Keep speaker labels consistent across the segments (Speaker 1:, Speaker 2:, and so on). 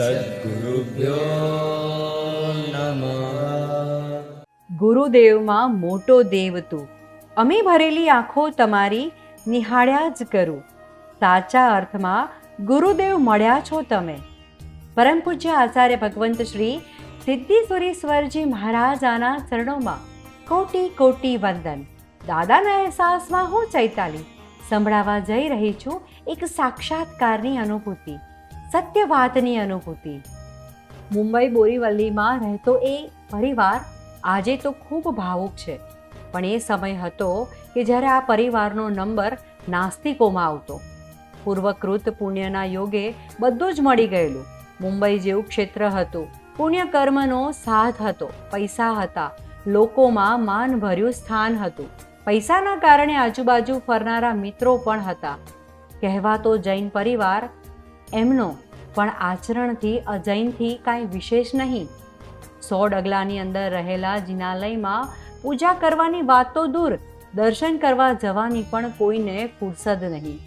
Speaker 1: સદગુરુભ્યો નમઃ
Speaker 2: ગુરુદેવમાં મોટો દેવ તું. અમે ભરેલી આંખો તમારી નિહાળ્યા જ કરું. સાચા અર્થમાં ગુરુદેવ મળ્યા છો તમે. પરમ પૂજ્ય આચાર્ય ભગવંત શ્રી સિદ્ધિસુરેશ્વરજી મહારાજાના ચરણોમાં કોટી કોટી વંદન. દાદાના અહેસાસમાં હું ચૈતાલી. સંભળાવા જઈ રહી છું એક સાક્ષાત્કારની અનુભૂતિ. સત્ય વાતની અનુભૂતિ. મુંબઈ બોરીવલ્લીમાં રહેતો એ પરિવાર આજે તો ખૂબ ભાવુક છે. પણ એ સમય હતો કે જ્યારે આ પરિવારનો નંબર નાસ્તિકોમાં આવતો. પૂર્વકૃત પુણ્યના યોગે બધું જ મળી ગયેલું. મુંબઈ જેવું ક્ષેત્ર હતું. પુણ્ય કર્મનો સાથ હતો. પૈસા હતા. લોકોમાં માનભર્યું સ્થાન હતું. પૈસાના કારણે આજુબાજુ ફરનારા મિત્રો પણ હતા. કહેવાતો જૈન પરિવાર એમનો પણ આચરણથી, અજૈનથી કાંઈ વિશેષ નહીં. સો ડગલાની અંદર રહેલા જિનાલયમાં પૂજા કરવાની વાત તો દૂર, દર્શન કરવા જવાની પણ કોઈને ફુરસદ નહીં.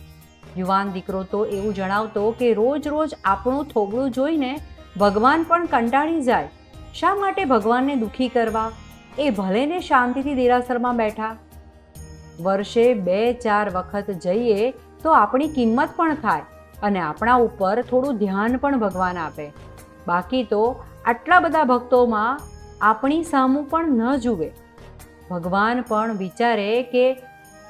Speaker 2: યુવાન દીકરો તો એવું જણાવતો કે રોજ રોજ આપણું થોબડું જોઈને ભગવાન પણ કંટાળી જાય. શા માટે ભગવાનને દુખી કરવા? એ ભલે ને શાંતિથી દેરાસરમાં બેઠા. વર્ષે બે ચાર વખત જઈએ તો આપણી કિંમત પણ થાય. અને આપણા ઉપર થોડું ધ્યાન પણ ભગવાન આપે. બાકી તો આટલા બધા ભક્તોમાં આપણી સામું પણ ન જુએ. ભગવાન પણ વિચારે કે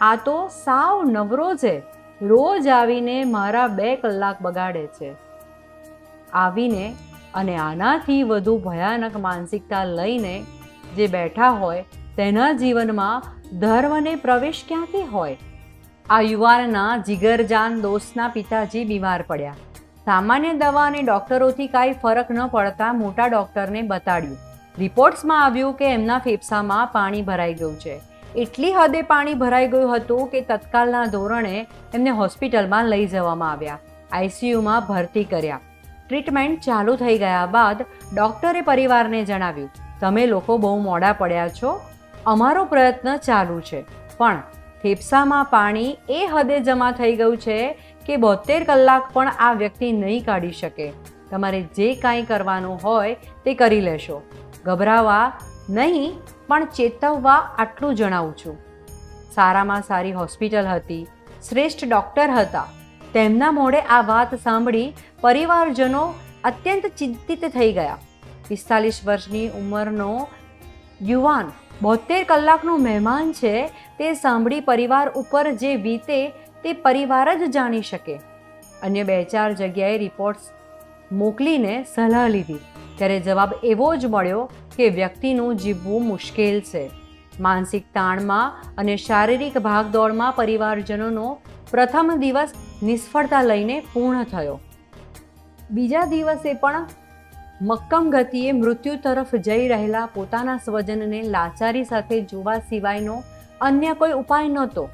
Speaker 2: આ તો સાવ નવરો છે. રોજ આવીને મારા બે કલાક બગાડે છે. આવીને અને આનાથી વધુ ભયાનક માનસિકતા લઈને જે બેઠા હોય તેના જીવનમાં ધર્મને પ્રવેશ ક્યાંથી હોય? આ યુવાનના જીગરજાન દોસ્તના પિતાજી બીમાર પડ્યા. સામાન્ય દવા અને ડૉક્ટરોથી કાંઈ ફરક ન પડતા મોટા ડૉક્ટરને બતાડ્યું. રિપોર્ટ્સમાં આવ્યું કે એમના ફેફસામાં પાણી ભરાઈ ગયું છે. એટલી હદે પાણી ભરાઈ ગયું હતું કે તત્કાલના ધોરણે એમને હોસ્પિટલમાં લઈ જવામાં આવ્યા. આઈસીયુમાં ભરતી કર્યા. ટ્રીટમેન્ટ ચાલુ થઈ ગયા બાદ ડૉક્ટરે પરિવારને જણાવ્યું, તમે લોકો બહુ મોડા પડ્યા છો. અમારો પ્રયત્ન ચાલુ છે. પણ ફેફસામાં પાણી એ હદે જમા થઈ ગયું છે કે બોતેર કલાક પણ આ વ્યક્તિ નહીં કાઢી શકે. તમારે જે કાંઈ કરવાનું હોય તે કરી લેશો. ગભરાવા નહીં, પણ ચેતવવા આટલું જણાવું છું. સારામાં સારી હોસ્પિટલ હતી, શ્રેષ્ઠ ડૉક્ટર હતા. તેમના મોઢે આ વાત સાંભળી પરિવારજનો અત્યંત ચિંતિત થઈ ગયા. પિસ્તાલીસ વર્ષની ઉંમરનો યુવાન બોતેર કલાકનો મહેમાન છે તે સાંભળી પરિવાર ઉપર જે વીતે તે પરિવાર જ જાણી શકે. અન્ય બે ચાર જગ્યાએ રિપોર્ટ્સ મોકલીને સલાહ લીધી. ત્યારે જવાબ એવો જ મળ્યો કે વ્યક્તિનું જીવવું મુશ્કેલ છે. માનસિક તાણમાં અને શારીરિક ભાગદોડમાં પરિવારજનોનો પ્રથમ દિવસ નિષ્ફળતા લઈને પૂર્ણ થયો. બીજા દિવસે પણ મક્કમ ગતિએ મૃત્યુ તરફ જઈ રહેલા પોતાના સ્વજનને લાચારી સાથે જોવા સિવાયનો અન્ય કોઈ ઉપાય નહોતો.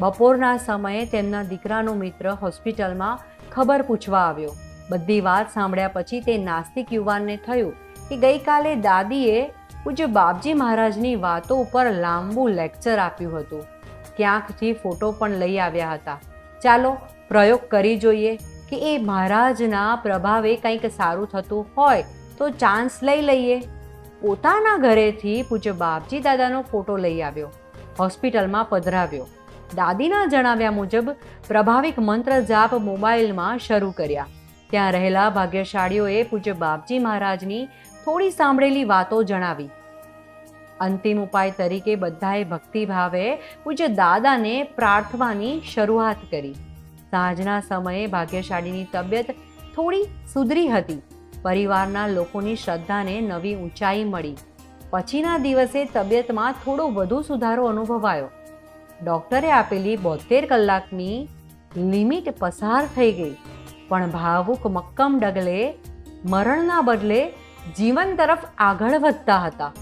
Speaker 2: બપોરના સમયે તેમના દીકરાનો મિત્ર હોસ્પિટલમાં ખબર પૂછવા આવ્યો. બધી વાત સાંભળ્યા પછી તે નાસ્તિક યુવાનને થયું કે ગઈકાલે દાદીએ પૂજ્ય બાપજી મહારાજની વાતો ઉપર લાંબુ લેક્ચર આપ્યું હતું. ક્યાંકથી ફોટો પણ લઈ આવ્યા હતા. ચાલો પ્રયોગ કરી જોઈએ કે એ મહારાજના પ્રભાવે કંઈક સારું થતું હોય તો ચાન્સ લઈ લઈએ. પોતાના ઘરેથી પૂજ્ય બાપજી દાદાનો ફોટો લઈ આવ્યો. હોસ્પિટલમાં પધરાવ્યો. દાદીના જણાવ્યા મુજબ, પ્રભાવિક મંત્ર જાપ મોબાઈલમાં શરૂ કર્યા. ત્યાં રહેલા ભાગ્યશાળીઓએ પૂજ્ય બાપજી મહારાજની થોડી સાંભળેલી વાતો જણાવી. અંતિમ ઉપાય તરીકે બધાએ ભક્તિભાવે પૂજ્ય દાદાને પ્રાર્થવાની શરૂઆત કરી. સાંજના સમયે ભાગ્યશાળીની તબિયત થોડી સુધરી હતી. પરિવારના લોકોની શ્રદ્ધાને નવી ઊંચાઈ મળી. પછીના દિવસે તબિયતમાં થોડો વધુ સુધારો અનુભવાયો. ડૉક્ટરે આપેલી બોતેર કલાકની લિમિટ પસાર થઈ ગઈ, પણ ભાવુક મક્કમ ડગલે મરણના બદલે જીવન તરફ આગળ વધતા હતા.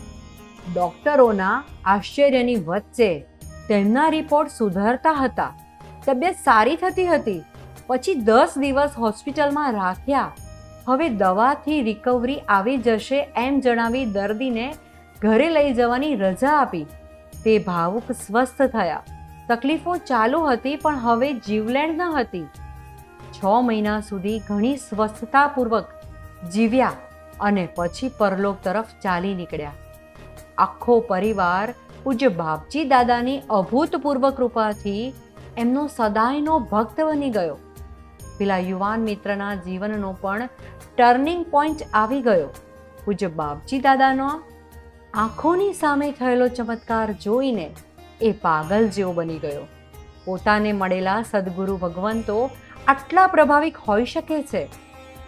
Speaker 2: ડૉક્ટરોના આશ્ચર્યની વચ્ચે તેમના રિપોર્ટ સુધરતા હતા. તબિયત સારી થતી હતી, પછી દસ દિવસ હોસ્પિટલમાં રાખ્યા. હવે દવાથી રિકવરી આવી જશે એમ જણાવી દર્દીને ઘરે લઈ જવાની રજા આપી. તે ભાવુક સ્વસ્થ થયા. તકલીફો ચાલુ હતી પણ હવે જીવલેણ ન હતી. છ મહિના સુધી ઘણી સ્વસ્થતાપૂર્વક જીવ્યા અને પછી પરલોક તરફ ચાલી નીકળ્યા. આખો પરિવાર પૂજ્ય બાપજી દાદાની અભૂતપૂર્વ કૃપાથી એમનો સદાયનો ભક્ત બની ગયો. પેલા યુવાન મિત્રના જીવનનો પણ ટર્નિંગ પોઈન્ટ આવી ગયો. પૂજ્ય બાપજી દાદાનો આંખોની સામે થયેલો ચમત્કાર જોઈને એ પાગલ જેવો બની ગયો. પોતાને મળેલા સદગુરુ ભગવંતો આટલા પ્રભાવિક હોઈ શકે છે?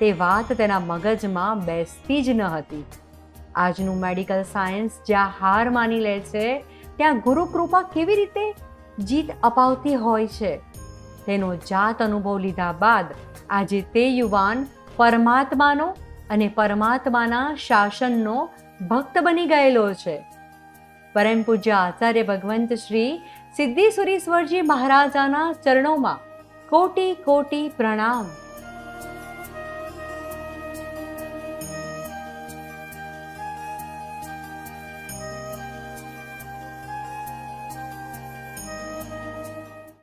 Speaker 2: તે વાત તેના મગજમાં બેસતી જ ન હતી. આજનું મેડિકલ સાયન્સ જ્યાં હાર માની લે છે, ત્યાં ગુરુ કૃપા કેવી રીતે જીત અપાવતી હોય છે? તેનો જાત અનુભવ લીધા બાદ આજે તે યુવાન પરમાત્માનો અને પરમાત્માના શાસનનો ભક્ત બની ગયેલો છે. પરમ પૂજ્ય આચાર્ય ભગવંત શ્રી સિદ્ધિ સુરીશ્વરજી મહારાજાના ચરણોમાં કોટી કોટી પ્રણામ.